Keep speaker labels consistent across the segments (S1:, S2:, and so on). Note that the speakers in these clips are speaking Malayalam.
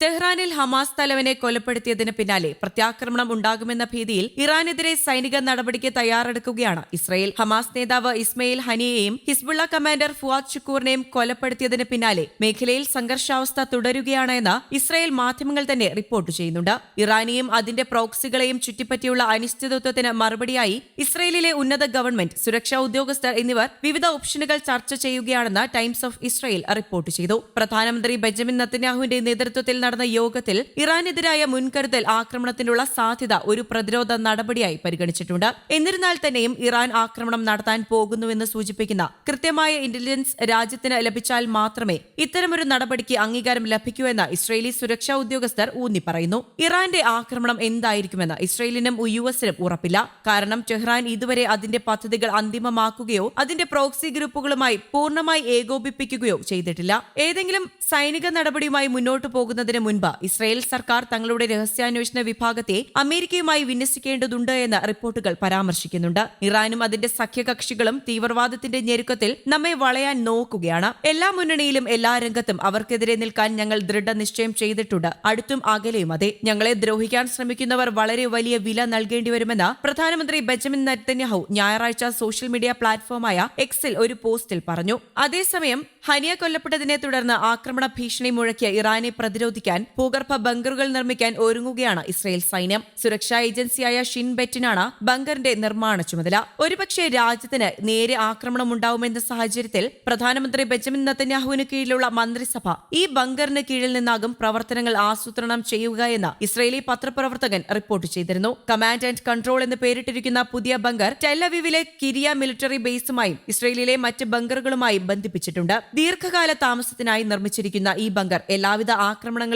S1: ടെഹ്റാനിൽ ഹമാസ് തലവനെ കൊലപ്പെടുത്തിയതിന് പിന്നാലെ പ്രത്യാക്രമണം ഉണ്ടാകുമെന്ന ഭീതിയിൽ ഇറാനെതിരെ സൈനിക നടപടിക്ക് തയ്യാറെടുക്കുകയാണ് ഇസ്രയേൽ ഹമാസ് നേതാവ് ഇസ്മയിൽ ഹനിയെയും ഹിസ്ബുള്ള കമാൻഡർ ഫുവാദ് ഷുക്കൂറിനെയും കൊലപ്പെടുത്തിയതിന് പിന്നാലെ മേഖലയിൽ സംഘർഷാവസ്ഥ തുടരുകയാണ് എന്ന് ഇസ്രയേൽ മാധ്യമങ്ങൾ തന്നെ റിപ്പോർട്ട് ചെയ്യുന്നുണ്ട്. ഇറാനെയും അതിന്റെ പ്രോക്സികളെയും ചുറ്റിപ്പറ്റിയുള്ള അനിശ്ചിതത്വത്തിന് മറുപടിയായി ഇസ്രയേലിലെ ഉന്നത ഗവൺമെന്റ് സുരക്ഷാ ഉദ്യോഗസ്ഥർ എന്നിവർ വിവിധ ഓപ്ഷനുകൾ ചർച്ച ചെയ്യുകയാണെന്ന് ടൈംസ് ഓഫ് ഇസ്രയേൽ റിപ്പോർട്ട് ചെയ്തു. പ്രധാനമന്ത്രി ബെഞ്ചമിൻ നത്തന്യാഹുവിന്റെ നേതൃത്വത്തിൽ നടന്ന യോഗത്തിൽ ഇറാനെതിരായ മുൻകരുതൽ ആക്രമണത്തിനുള്ള സാധ്യത ഒരു പ്രതിരോധ നടപടിയായി പരിഗണിച്ചിട്ടുണ്ട്. എന്നിരുന്നാൽ തന്നെയും ഇറാൻ ആക്രമണം നടത്താൻ പോകുന്നുവെന്ന് സൂചിപ്പിക്കുന്ന കൃത്യമായ ഇന്റലിജൻസ് രാജ്യത്തിന് ലഭിച്ചാൽ മാത്രമേ ഇത്തരമൊരു നടപടിക്ക് അംഗീകാരം ലഭിക്കൂ എന്ന് ഇസ്രയേലി സുരക്ഷാ ഉദ്യോഗസ്ഥർ ഊന്നി പറയുന്നു. ഇറാന്റെ ആക്രമണം എന്തായിരിക്കുമെന്ന് ഇസ്രയേലിനും യു എസിനും ഉറപ്പില്ല. കാരണം ടെഹ്റാൻ ഇതുവരെ അതിന്റെ പദ്ധതികൾ അന്തിമമാക്കുകയോ അതിന്റെ പ്രോക്സി ഗ്രൂപ്പുകളുമായി പൂർണമായി ഏകോപിപ്പിക്കുകയോ ചെയ്തിട്ടില്ല. ഏതെങ്കിലും സൈനിക നടപടിയുമായി മുന്നോട്ടു പോകുന്നതിന് മുൻപ് ഇസ്രായേൽ സർക്കാർ തങ്ങളുടെ രഹസ്യാന്വേഷണ വിഭാഗത്തെ അമേരിക്കയുമായി വിന്യസിക്കേണ്ടതുണ്ട് എന്ന് റിപ്പോർട്ടുകൾ പരാമർശിക്കുന്നുണ്ട്. ഇറാനും അതിന്റെ സഖ്യകക്ഷികളും തീവ്രവാദത്തിന്റെ ഞെരുക്കത്തിൽ നമ്മെ വളയാൻ നോക്കുകയാണ്. എല്ലാ മുന്നണിയിലും എല്ലാ രംഗത്തും അവർക്കെതിരെ നിൽക്കാൻ ഞങ്ങൾ ദൃഢനിശ്ചയം ചെയ്തിട്ടുണ്ട്. അടുത്തും അകലെയും അതെ. ഞങ്ങളെ ദ്രോഹിക്കാൻ ശ്രമിക്കുന്നവർ വളരെ വലിയ വില നൽകേണ്ടി വരുമെന്ന് പ്രധാനമന്ത്രി ബെഞ്ചമിൻ നെത്തന്യാഹു ഞായറാഴ്ച സോഷ്യൽ മീഡിയ പ്ലാറ്റ്ഫോമായ എക്സിൽ ഒരു പോസ്റ്റിൽ പറഞ്ഞു. അതേസമയം ഹനിയ കൊല്ലപ്പെട്ടതിനെ തുടർന്ന് ആക്രമണ ഭീഷണി മുഴക്കിയ ഇറാനെ പ്രതിരോധിക്കാൻ ഭൂഗർഭ ബങ്കറുകൾ നിർമ്മിക്കാൻ ഒരുങ്ങുകയാണ് ഇസ്രയേൽ സൈന്യം. സുരക്ഷാ ഏജൻസിയായ ഷിൻ ബെറ്റിനാണ് ബങ്കറിന്റെ നിർമ്മാണ ചുമതല. ഒരുപക്ഷെ രാജ്യത്തിന് നേരെ ആക്രമണം ഉണ്ടാവുമെന്ന സാഹചര്യത്തിൽ പ്രധാനമന്ത്രി ബെഞ്ചമിൻ നത്തന്യാഹുവിന് കീഴിലുള്ള മന്ത്രിസഭ ഈ ബങ്കറിന് കീഴിൽ നിന്നാകും പ്രവർത്തനങ്ങൾ ആസൂത്രണം ചെയ്യുക എന്ന് ഇസ്രയേലി പത്രപ്രവർത്തകൻ റിപ്പോർട്ട് ചെയ്തിരുന്നു. കമാൻഡ് ആൻഡ് കൺട്രോൾ എന്ന് പേരിട്ടിരിക്കുന്ന പുതിയ ബങ്കർ ടെല്ലവിവിലെ കിരിയ മിലിറ്ററി ബേസുമായും ഇസ്രയേലിലെ മറ്റ് ബങ്കറുകളുമായും ബന്ധിപ്പിച്ചിട്ടുണ്ട്. ദീർഘകാല താമസത്തിനായി നിർമ്മിച്ചിരിക്കുന്ന ഈ ബങ്കർ എല്ലാവിധ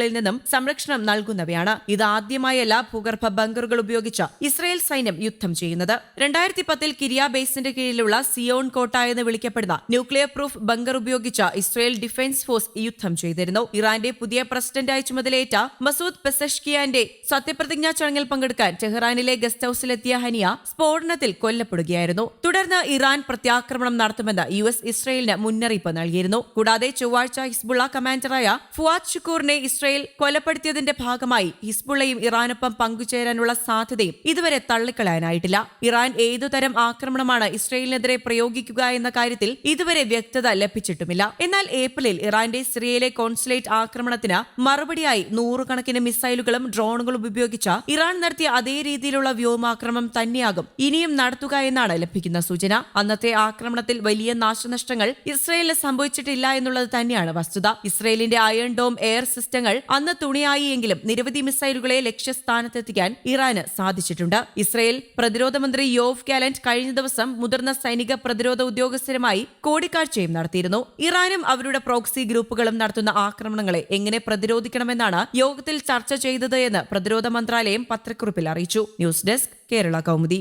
S1: ആക്രമണങ്ങളിൽ നിന്നും സംരക്ഷണം നൽകുന്നവയാണ്. ഇത് ആദ്യമായല്ല ഭൂഗർഭ ബങ്കറുകൾ ഉപയോഗിച്ച് ഇസ്രയേൽ സൈന്യം യുദ്ധം ചെയ്യുന്നത്. രണ്ടായിരത്തി പത്തിൽ കിരിയ ബേസിന്റെ കീഴിലുള്ള സിയോൺ കോട്ട എന്ന് വിളിക്കപ്പെടുന്ന ന്യൂക്ലിയർ പ്രൂഫ് ബങ്കർ ഉപയോഗിച്ച് ഇസ്രയേൽ ഡിഫൻസ് ഫോഴ്സ് യുദ്ധം ചെയ്തിരുന്നു. ഇറാന്റെ പുതിയ പ്രസിഡന്റായി ചുമതലയേറ്റ മസൂദ് പെസഷ്കിയാന്റെ സത്യപ്രതിജ്ഞാ ചടങ്ങിൽ പങ്കെടുക്കാൻ ടെഹ്റാനിലെ ഗസ്റ്റ് ഹൌസിലെത്തിയ ഹനിയ സ്ഫോടനത്തിൽ കൊല്ലപ്പെടുകയായിരുന്നു. തുടർന്ന് ഇറാൻ പ്രത്യാക്രമണം നടത്തുമെന്ന് യു എസ് ഇസ്രയേലിന് മുന്നറിയിപ്പ് നൽകിയിരുന്നു. കൂടാതെ ചൊവ്വാഴ്ച ഹിസ്ബുള്ള കമാൻഡറായ ഫുവാദ് ഷുക്കൂറിനെ ഇസ്രയേൽ കൊലപ്പെടുത്തിയതിന്റെ ഭാഗമായി ഹിസ്ബുള്ളയും ഇറാനൊപ്പം പങ്കുചേരാനുള്ള സാധ്യതയും ഇതുവരെ തള്ളിക്കളയാനായിട്ടില്ല. ഇറാൻ ഏതുതരം ആക്രമണമാണ് ഇസ്രയേലിനെതിരെ പ്രയോഗിക്കുക എന്ന കാര്യത്തിൽ ഇതുവരെ വ്യക്തത ലഭിച്ചിട്ടുമില്ല. എന്നാൽ ഏപ്രിലിൽ ഇറാന്റെ സിറിയയിലെ കോൺസുലേറ്റ് ആക്രമണത്തിന് മറുപടിയായി നൂറുകണക്കിന് മിസൈലുകളും ഡ്രോണുകളും ഉപയോഗിച്ച ഇറാൻ നടത്തിയ അതേ രീതിയിലുള്ള വ്യോമാക്രമണം തന്നെയാകും ഇനിയും നടത്തുക എന്നാണ് ലഭിക്കുന്ന സൂചന. അന്നത്തെ ആക്രമണത്തിൽ വലിയ നാശനഷ്ടങ്ങൾ ഇസ്രയേലിന് സംഭവിച്ചിട്ടില്ല എന്നുള്ളത് തന്നെയാണ് വസ്തുത. ഇസ്രയേലിന്റെ അയൺ ഡോം എയർ സിസ്റ്റങ്ങൾ അന്ന് തുണിയായിയെങ്കിലും നിരവധി മിസൈലുകളെ ലക്ഷ്യസ്ഥാനത്തെത്തിക്കാൻ ഇറാന് സാധിച്ചിട്ടുണ്ട്. ഇസ്രയേൽ പ്രതിരോധ മന്ത്രി യോവ് ഗാലന്റ് കഴിഞ്ഞ ദിവസം മുതിർന്ന സൈനിക പ്രതിരോധ ഉദ്യോഗസ്ഥരുമായി കൂടിക്കാഴ്ചയും നടത്തിയിരുന്നു. ഇറാനും അവരുടെ പ്രോക്സി ഗ്രൂപ്പുകളും നടത്തുന്ന ആക്രമണങ്ങളെ എങ്ങനെ പ്രതിരോധിക്കണമെന്നാണ് യോഗത്തിൽ ചർച്ച ചെയ്തത് എന്ന് പ്രതിരോധ മന്ത്രാലയം പത്രക്കുറിപ്പിൽ അറിയിച്ചു. News desk Kerala Kaumudi.